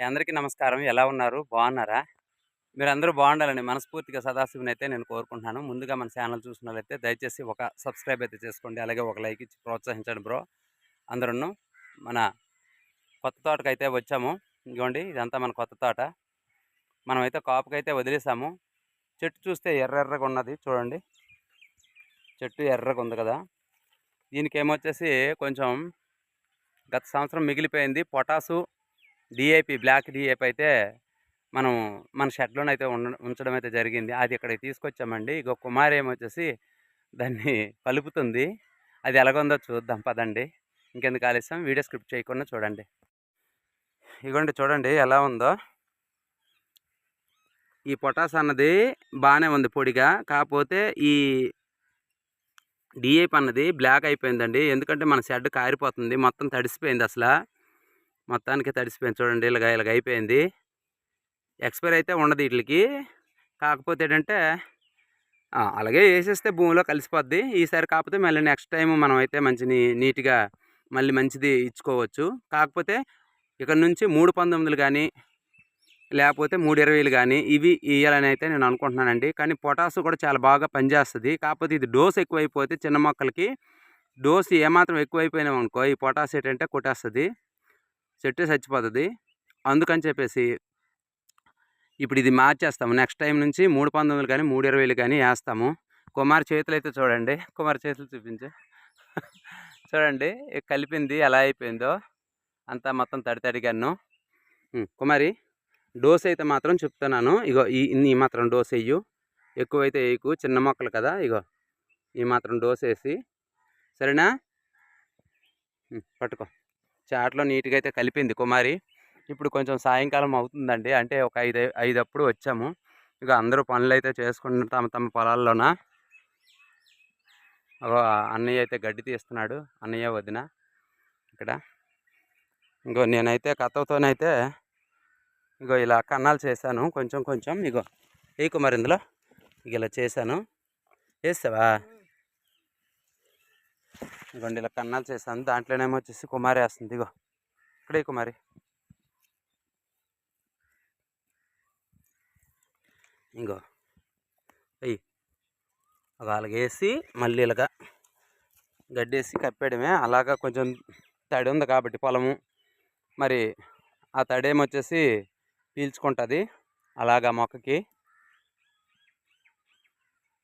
అందరికీ నమస్కారం. ఎలా ఉన్నారు? బాగున్నారా మీరందరూ బాగుండాలని మనస్ఫూర్తిగా సదాశివుని అయితే నేను కోరుకుంటున్నాను. ముందుగా మన ఛానల్ చూసినట్లయితే దయచేసి ఒక సబ్స్క్రైబ్ అయితే చేసుకోండి. అలాగే ఒక లైక్ ఇచ్చి ప్రోత్సహించండి బ్రో అందరూ మన కొత్త తోటకైతే అయితే వచ్చాము. ఇదిగోండి ఇదంతా మన కొత్త తోట. మనమైతే కాపుకైతే వదిలేసాము. చెట్టు చూస్తే ఎర్ర ఎర్రగా ఉన్నది చూడండి. చెట్టు ఎర్రగా ఉంది కదా. దీనికి ఏమొచ్చేసి కొంచెం గత సంవత్సరం మిగిలిపోయింది. పొటాసు డిఏపి బ్లాక్ డిఏపి అయితే మనం మన షెడ్లోనైతే అయితే ఉంచడం అయితే జరిగింది. అది ఇక్కడికి తీసుకొచ్చామండి. ఇక కుమారి ఏమొచ్చేసి దాన్ని కలుపుతుంది అది ఎలాగుందో చూద్దాం పదండి. ఇంకెందుకు ఆలస్యం? వీడియో స్క్రిప్ట్ చేయకుండా చూడండి. ఇగోండి చూడండి ఎలా ఉందో. ఈ పొటాస్ అన్నది బాగానే ఉంది పొడిగా. కాకపోతే ఈ డిఏపి అన్నది బ్లాక్ అయిపోయిందండి. ఎందుకంటే మన షెడ్ కారిపోతుంది. మొత్తం తడిసిపోయింది అసలు. మొత్తానికి తడిసిపోయింది చూడండి ఇలాగ ఇలాగ అయిపోయింది. ఎక్స్పైర్ అయితే ఉండదు వీటికి. కాకపోతే ఏంటంటే అలాగే వేసేస్తే భూమిలో కలిసిపోద్ది. ఈసారి కాకపోతే మళ్ళీ నెక్స్ట్ టైం మనం అయితే మంచి నీట్గా మళ్ళీ మంచిది ఇచ్చుకోవచ్చు. కాకపోతే ఇక్కడ నుంచి మూడు పంతొమ్మిదిలు కానీ లేకపోతే మూడు ఇరవైలు కానీ ఇవి ఇవ్వాలని అయితే నేను అనుకుంటున్నానండి. కానీ పొటాసు కూడా చాలా బాగా పనిచేస్తుంది. కాకపోతే ఇది డోస్ ఎక్కువైపోతే చిన్న మొక్కలకి డోస్ ఏమాత్రం ఎక్కువైపోయినాం అనుకో ఈ పొటాస్ ఏంటంటే కొట్టేస్తుంది. చెట్టు చచ్చిపోతుంది. అందుకని చెప్పేసి ఇప్పుడు ఇది మార్చేస్తాము. నెక్స్ట్ టైం నుంచి మూడు పంతొమ్మిదిలు కానీ మూడు ఇరవైలు కానీ వేస్తాము. కుమార్ చేతులు అయితే చూడండి. కుమార్ చేతులు చూపించు. చూడండి కలిపింది ఎలా అయిపోయిందో. అంతా మొత్తం తడి తడిగాను. కుమారి డోస్ అయితే మాత్రం చెప్తున్నాను. ఇగో ఈ ఇన్ని మాత్రం డోస్ వేయు. ఎక్కువైతే వేయకు. చిన్న మొక్కలు కదా ఇగో. ఈ మాత్రం డోస్ వేసి. సరేనా? పట్టుకో. చాట్లో నీట్గా అయితే కలిపింది కుమారి. ఇప్పుడు కొంచెం సాయంకాలం అవుతుందండి. అంటే ఒక ఐదు ఐదు అప్పుడు వచ్చాము. ఇక అందరూ పనులు అయితే చేసుకుంటున్నారు తమ తమ పొలాల్లోన. అన్నయ్య అయితే గడ్డి తీస్తున్నాడు. అన్నయ్య వదిన ఇక్కడ. ఇంకో నేనైతే కథతోనైతే ఇగో ఇలా కన్నాలు చేశాను. కొంచెం కొంచెం ఇగో. ఏ కుమార్ ఇందులో. ఇక ఇలా చేశాను. వేస్తావా ఇదిగోండి ఇలా కన్నాలు చేశాను. దాంట్లోనేమో వచ్చేసి కుమారి వేస్తుంది. ఇగో ఇక్కడే కుమారి. ఇంకో అయ్యి ఒక అలాగేసి మళ్ళీ ఇలాగా గడ్డేసి కప్పేయడమే. అలాగా కొంచెం తడి ఉంది కాబట్టి పొలము. మరి ఆ తడేమొచ్చేసి పీల్చుకుంటుంది అలాగా మొక్కకి.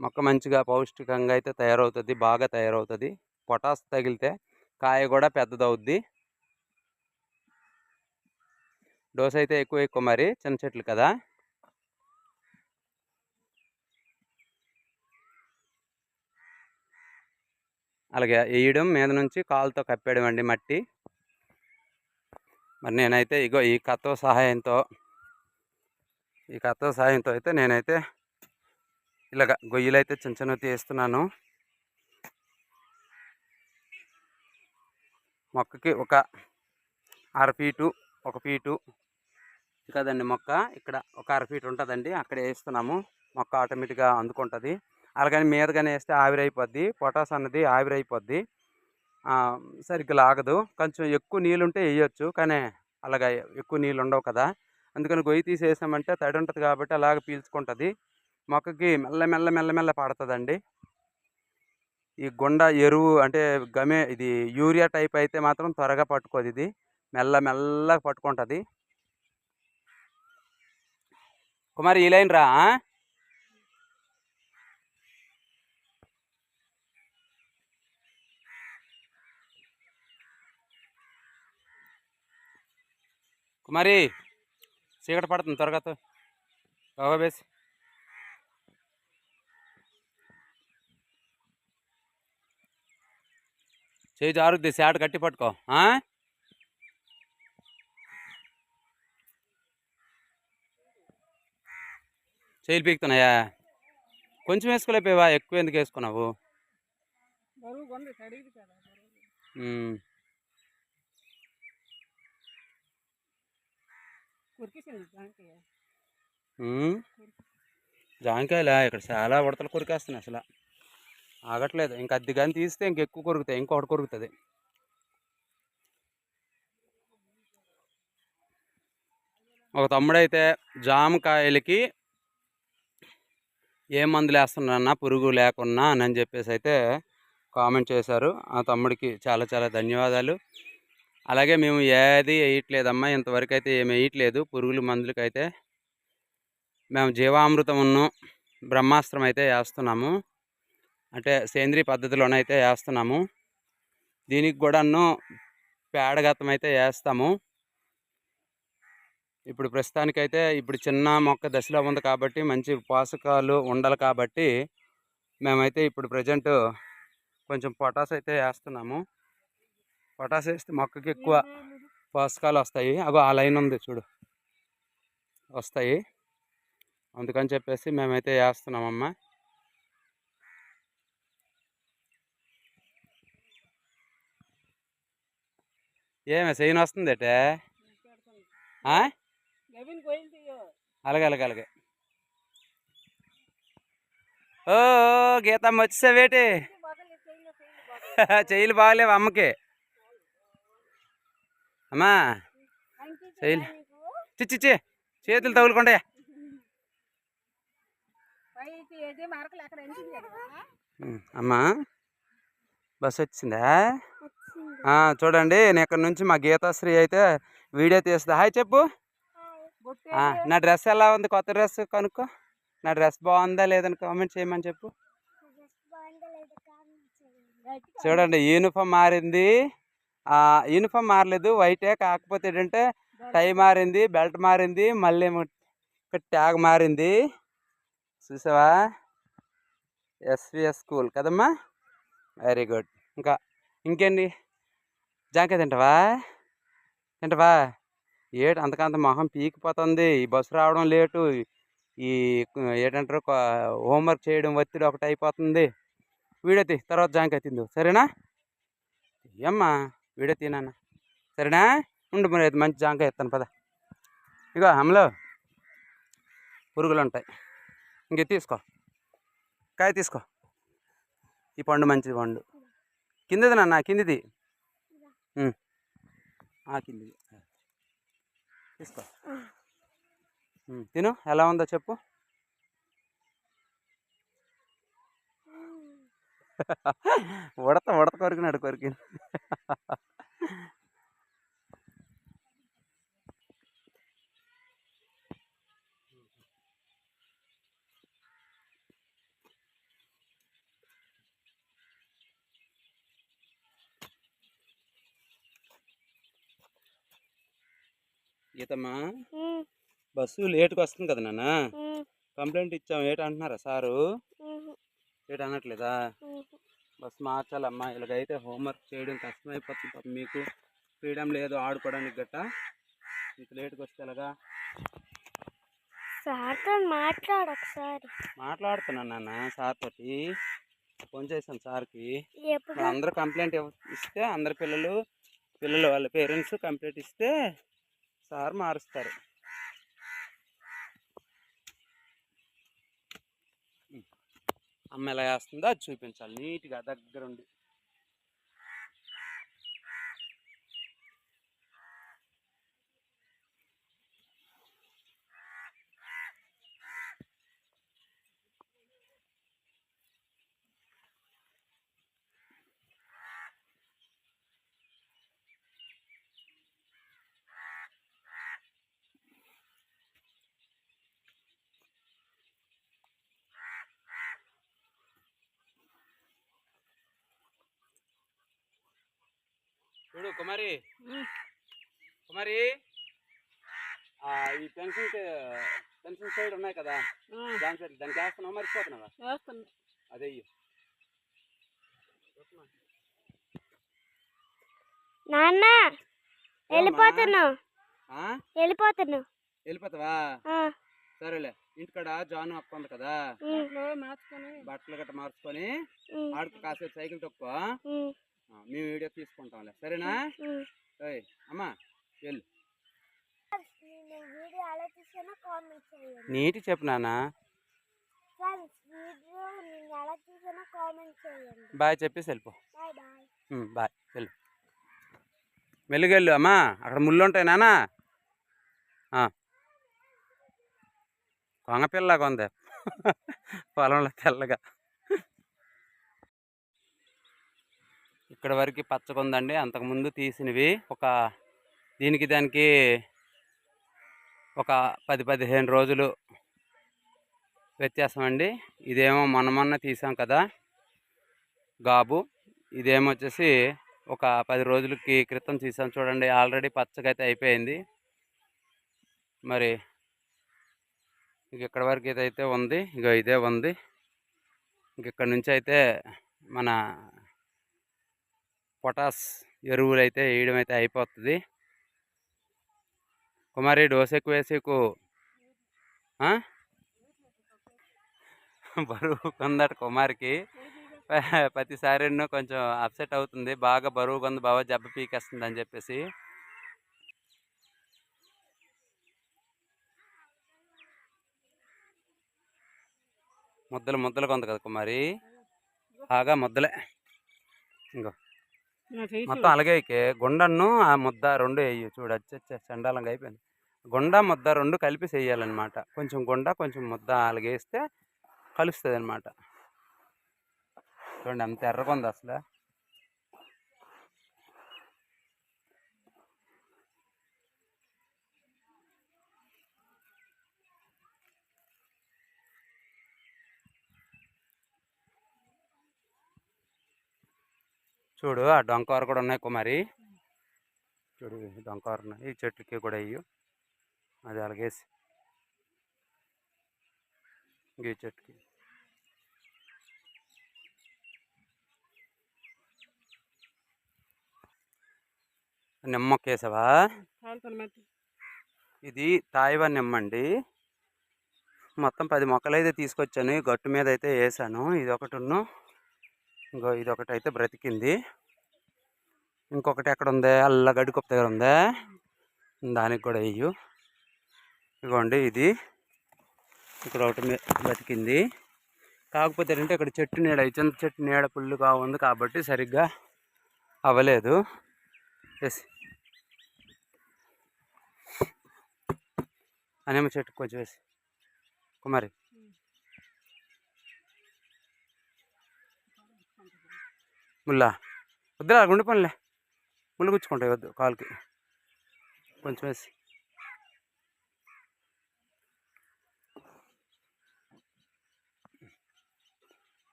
మొక్క మంచిగా పౌష్టికంగా అయితే తయారవుతుంది బాగా తయారవుతుంది. పొటాస్ తగిలితే కాయ కూడా పెద్దదవుద్ది. డోస్ అయితే ఎక్కువ ఎక్కువ మరి చిన్న చెట్లు కదా. అలాగే వేయడం మీద నుంచి కాలుతో కప్పేయడం అండి మట్టి. మరి నేనైతే ఇగో ఈ కత్తో సహాయంతో ఈ కత్తో సహాయంతో అయితే నేనైతే ఇలాగ గొయ్యలు అయితే చిన్న చిన్నవి తీస్తున్నాను. మొక్కకి ఒక అర ఫీటు ఒక ఫీటు కదండి మొక్క. ఇక్కడ ఒక అర ఫీట్ ఉంటుందండి. అక్కడ వేస్తున్నాము. మొక్క ఆటోమేటిక్గా అందుకుంటుంది. అలాగని మీదగానే వేస్తే ఆవిరైపోద్ది. పొటాస్ అన్నది ఆవిరైపోద్ది. సరిగ్గా లాగదు. కొంచెం ఎక్కువ నీళ్ళు ఉంటే వేయొచ్చు. కానీ అలాగ ఎక్కువ నీళ్ళు ఉండవు కదా. అందుకని గొయ్యి తీసేసామంటే తడి ఉంటుంది కాబట్టి అలాగ పీల్చుకుంటుంది. మొక్కకి మెల్ల మెల్ల మెల్ల మెల్ల పడుతుందండి. ఈ గుండ ఎరువు అంటే గమే ఇది యూరియా టైప్ అయితే మాత్రం త్వరగా పట్టుకోదు ఇది. మెల్ల మెల్లగా పట్టుకుంటుంది. కుమారి ఈ లైన్ రా కుమారి చీకటి పడుతుంది త్వరగా బాగా బేసి. చేయి జారుద్ది శాట కట్టి పట్టుకో ఆ? చేయిలు పీకుతున్నాయా? కొంచెం వేసుకోలేకపోయావా? ఎక్కువ ఎందుకు వేసుకున్నావు. జాంకాయలా? ఇక్కడ చాలా ఉడతలు కొరికేస్తున్నాయి అసలు. ఆగట్లేదు. ఇంక అద్దె కానీ తీస్తే ఇంకెక్కువ కొరుకుతాయి. ఇంకొకటి కొరుకుతుంది. ఒక తమ్ముడైతే జామకాయలకి ఏ మందులు వేస్తున్నారన్నా పురుగు లేకున్నా అని చెప్పేసి అయితే కామెంట్ చేశారు. ఆ తమ్ముడికి చాలా చాలా ధన్యవాదాలు. అలాగే మేము ఏది వేయట్లేదమ్మా. ఇంతవరకు అయితే ఏమి వేయట్లేదు. పురుగుల మందులకైతే మేము జీవామృతం ఉన్న బ్రహ్మాస్త్రం అయితే వేస్తున్నాము. అంటే సేంద్రియ పద్ధతిలోనైతే వేస్తున్నాము. దీనికి కూడాను పేడగతం అయితే వేస్తాము. ఇప్పుడు ప్రస్తుతానికైతే ఇప్పుడు చిన్న మొక్క దశలో ఉంది కాబట్టి మంచి పోషకాలు ఉండాలి కాబట్టి మేమైతే ఇప్పుడు ప్రజెంట్ కొంచెం పొటాస్ అయితే వేస్తున్నాము. పొటాస్ వేస్తే మొక్కకి ఎక్కువ పోషకాలు వస్తాయి. అగో ఆ లైన్ ఉంది చూడు. వస్తాయి. అందుకని చెప్పేసి మేమైతే వేస్తున్నామమ్మా. ఏమే సైన్ వస్తుంది అటే అలాగే అలాగే అలాగే. ఓ గీతమ్మ వచ్చేసావేటి చెయ్యిలు బాగలేవు అమ్మకి. అమ్మా అంకి చేయలే చిచ్చిచ్చి చేతులు తగులుకుంటే. పైకి ఏది మరకలు అక్కడ ఎంచింది కదా అమ్మా బస్ వచ్చిందా? చూడండి నేను ఇక్కడ నుంచి మా గీతాశ్రీ అయితే వీడియో తీస్తుంది హాయ్ చెప్పు. నా డ్రెస్ ఎలా ఉంది? కొత్త డ్రెస్ కనుక్కో. నా డ్రెస్ బాగుందా లేదని కామెంట్ చేయమని చెప్పు. చూడండి యూనిఫామ్ మారింది. యూనిఫామ్ మారలేదు. వైటే కాకపోతే ఏంటంటే టై మారింది బెల్ట్ మారింది మళ్ళీ ఇక్కడ ట్యాగ్ మారింది. చూసావా? ఎస్విఎస్ స్కూల్ కదమ్మా? Very good. ఇంకా ఇంకేంటి? జాంకాయ తింటావా? తింటావా? ఏడు అంతకంత మొహం పీకిపోతుంది. ఈ బస్సు రావడం లేటు. ఈ ఏంటంటారు? హోంవర్క్ చేయడం ఒత్తిడి ఒకటి అయిపోతుంది. వీడియో తీ తర్వాత జాంకాయ తిందు. సరేనా? ఏమ్మా వీడియో తీనన్న సరేనా? ఉండు మరి అయితే మంచి జాంకాయ ఇస్తాను పద. ఇగో అమలో. పురుగులు ఉంటాయి ఇంక తీసుకో. కాయ తీసుకో. ఈ పండు మంచిది పండు. కిందది నాన్న కిందిది. ఉమ్. ఆ. కిందిది తీసుకో తిను. ఎలా ఉందో చెప్పు. ఉడత ఉడత కొరికినాడు కొరికి గీతమ్మా బస్సు లేట్గా వస్తుంది కదా నాన్న. కంప్లైంట్ ఇచ్చాం ఏట అంటున్నారా సారు? ఏట అనట్లేదా? బస్సు మార్చాలమ్మా ఇలాగైతే హోంవర్క్ చేయడం కష్టమైపోతుంది మీకు. ఫ్రీడమ్ లేదు ఆడుకోవడానికి గట్ట. ఇంత లేట్గా వస్తే ఎలాగా? సార్తో మాట్లాడు ఒకసారి. మాట్లాడుతున్నాను నాన్న సార్ తోటి ఫోన్ చేశాను సార్కి. అందరూ కంప్లైంట్ ఇస్తే అందరి పిల్లలు పిల్లలు వాళ్ళ పేరెంట్స్ కంప్లైంట్ ఇస్తే సార్ మారుస్తారు. అమ్మ ఎలా వేస్తుందో అది చూపించాలి. నీట్గా దగ్గరుండి. చూడు కుమారి. కుమారి ఆ, ఈ పెన్షన్ పెన్షన్ సైడ్ ఉన్నాయి కదా. దాని సైడ్ దానికి వేస్తున్నావా మర్చిపోతున్నావా అదే. నాన్న వెళ్ళిపోతాను వెళ్ళిపోతావా? ఆ, సరేలే ఇంటికాడ జాను అక్క ఉంది కదా. బట్టలు మార్చుకొని. బట్టలు గట్ట మార్చుకొని ఆడికి కాసేపు సైకిల్ తొక్కువ మేము వీడియో తీసుకుంటాంలే. సరేనా? ఓయ్ అమ్మా వెళ్ళు. నీటి చెప్పు నాన్న. బాయ్ చెప్పేసి వెళ్ళిపో. బాయ్ వెళ్ళు. మెల్లిగెళ్ళు అమ్మా. అక్కడ ముళ్ళు ఉంటాయి నానా కొంగపిల్లగా ఉంది. పొలంలో తెల్లగా. ఇక్కడ వరకు పచ్చగా ఉందండి. అంతకుముందు తీసినవి ఒక దీనికి దానికి ఒక పది పదిహేను రోజులు వ్యత్యాసం అండి. ఇదేమో మొన్న మొన్న తీసాం కదా గాబు. ఇదేమో వచ్చేసి ఒక పది రోజులకి క్రితం తీసాం చూడండి. ఆల్రెడీ పచ్చగా అయితే అయిపోయింది. మరి ఇక ఇక్కడ వరకు ఇదైతే ఉంది ఇక ఇదే ఉంది. ఇంక ఇక్కడ నుంచి అయితే మన పొటాస్ ఎరువులు అయితే వేయడం అయితే అయిపోతుంది. కుమారి డోస్ ఎక్కువ వేసేకు బరువు కొందట కుమారికి. ప్రతిసారి కొంచెం అప్సెట్ అవుతుంది. బాగా బరువు కొంద బాగా జబ్బ పీకేస్తుంది అని చెప్పేసి. ముద్దలు ముద్దలు కొంత కదా కుమారి. బాగా ముద్దలే. ఇంకో మొత్తం అలాగే గుండను ఆ ముద్ద రెండు వేయు చూడు అచ్చచ్చ చండాలంగా అయిపోయింది. గుండ ముద్ద రెండు కలిపి వేయాలన్నమాట కొంచెం గుండ కొంచెం ముద్ద అలాగేస్తే కలుస్తుంది అనమాట చూడండి అంత ఎర్రగా ఉంది అసలు. చూడు ఆ డొంకవర కూడా ఉన్నాయి కుమారి. చూడు డొంకవర ఉన్నాయి ఈ చెట్లకి కూడా ఇయ్యు. అది అలాగేసి. ఈ చెట్టుకి నిమ్మ కేసవా కాలుతాను మట్టి ఇది తాయివా నిమ్మ అండి మొత్తం పది మొక్కలు అయితే తీసుకొచ్చాను గట్టు మీద అయితే వేసాను ఇది ఒకటి ఇంకో ఇది ఒకటి అయితే బ్రతికింది. ఇంకొకటి ఎక్కడ ఉంది అల్ల గడికొప్ప దగ్గర ఉందా దానికి కూడా వెయ్యు ఇదిగోండి ఇది. ఇక్కడ ఒకటి బ్రతికింది. కాకపోతే ఏంటంటే ఇక్కడ చెట్టు నీడ ఈ చింత చెట్టు నీడ పుల్లుగా ఉంది కాబట్టి సరిగ్గా అవ్వలేదు ఎస్. అనేమ చెట్టు కొంచెం వేసి. కుమారి. ముల్లా. వద్దులే గుండె పనులే. ముళ్ళు గుచ్చుకుంటాయి వద్దు కాలుకి. కొంచెం వేసి.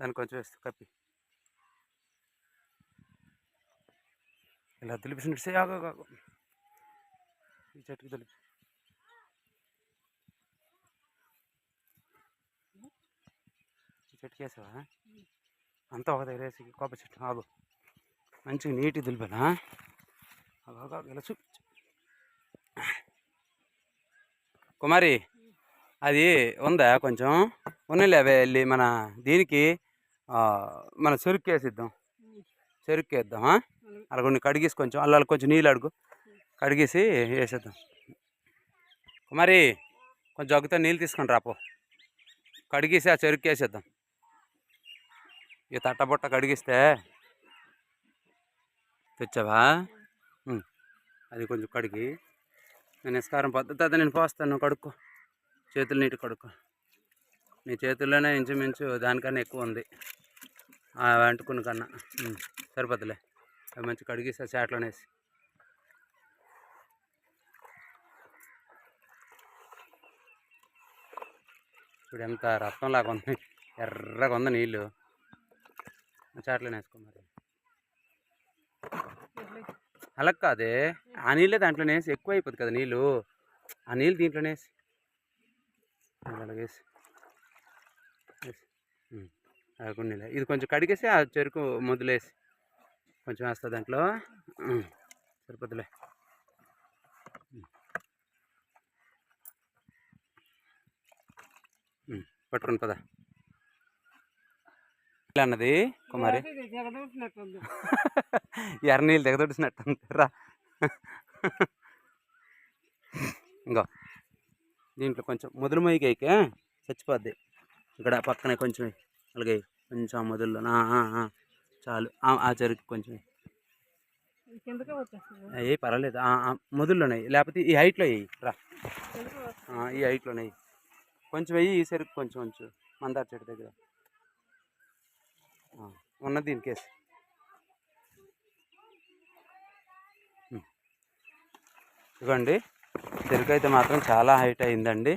దాన్ని కొంచెం వేస్తా కప్పి. ఇలా దులిపిసినట్టు ఆగు ఆగు, ఆగు. ఈ చెట్టుకి దులిపి. చెట్టుకి వేసావా అంతా ఒక దగ్గర వేసి కొబ్బరి చెట్టు ఆగు. మంచిగా నీటి దులిపేనా? ఆగు, ఇలా చూపించు. కుమారి అది ఉందా కొంచెం? ఉన్నలే అవే వెళ్ళి మన దీనికి మన చెరుకు వేసిద్దాం చెరుకు వేద్దాం అలా కొన్ని కడిగేసి కొంచెం అల్లాలు కొంచెం నీళ్ళు అడుగు. కడిగేసి వేసేద్దాం. కుమారి కొంచెం జగ్గుతో నీళ్ళు తీసుకొని రాపో కడిగేసి ఆ చెరుకు వేసేద్దాం ఈ తట్టబుట్ట కడిగిస్తే తెచ్చావా? అది కొంచెం కడిగి నేను నిస్కారం పద్ధతి అది నేను పోస్తాను. కడుక్కో. చేతులు నీటి కడుక్కో. నీ చేతుల్లోనే ఇంచుమించు దానికన్నా ఎక్కువ ఉంది. ఆ అంటుకున్న కన్నా. ఉమ్, సరిపోద్దులే. అవి మంచి కడిగిస్తా చాట్లోనే ఇప్పుడు చూడు ఎంత రక్తంలాగా ఉంది. ఎర్రగా ఉంది నీళ్ళు. చాట్లోనే వేసుకో మరి. అలా కాదే ఆ నీళ్ళే దాంట్లోనే వేసి ఎక్కువ అయిపోతుంది కదా నీళ్ళు. ఆ నీళ్ళు దీంట్లోనే వేసి. అలాగేసి గున్నీలో ఇది కొంచెం కడిగేసి ఆ చెరుకు మొదలేసి కొంచెం వేస్తా దాంట్లో. పట్టుకుని పద. ఇలా అన్నది కుమారి ఎర్ర నీళ్ళు దిగదొడిసినట్టు రా. ఇంకో. దీంట్లో కొంచెం మొదలు అయితే చచ్చిపోద్ది. ఇక్కడ పక్కనే కొంచెం. అలాగే కొంచెం ఆ మొదల్లో. చాలు. ఆ- చెరుకు కొంచెం అయ్యి పర్వాలేదు. మొదల్లోనే లేకపోతే ఈ హైట్లో వేయి. రా. ఈ హైట్లోనే వెయ్యి. కొంచెం వెయ్యి ఈ సరుకు కొంచెం కొంచెం మందార చెట్టు దగ్గర. ఉన్నది దీని కేసు ఇదిగోండి చెరుకు అయితే మాత్రం చాలా హైట్ అయిందండి.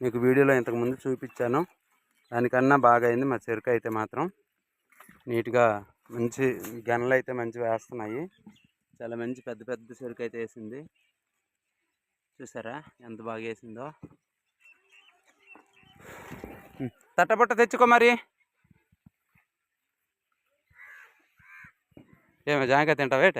మీకు వీడియోలో ఇంతకుముందు చూపించాను. దానికన్నా బాగా అయింది మా చెరుకు అయితే మాత్రం. నీట్గా మంచి గనలు అయితే మంచి వేస్తున్నాయి. చాలా మంచి పెద్ద పెద్ద చెరుకు అయితే వేసింది. చూసారా ఎంత బాగా వేసిందో. ఉమ్, తట్టబుట్ట తెచ్చుకో మరి. ఏమో జాంకాయ తింటావేట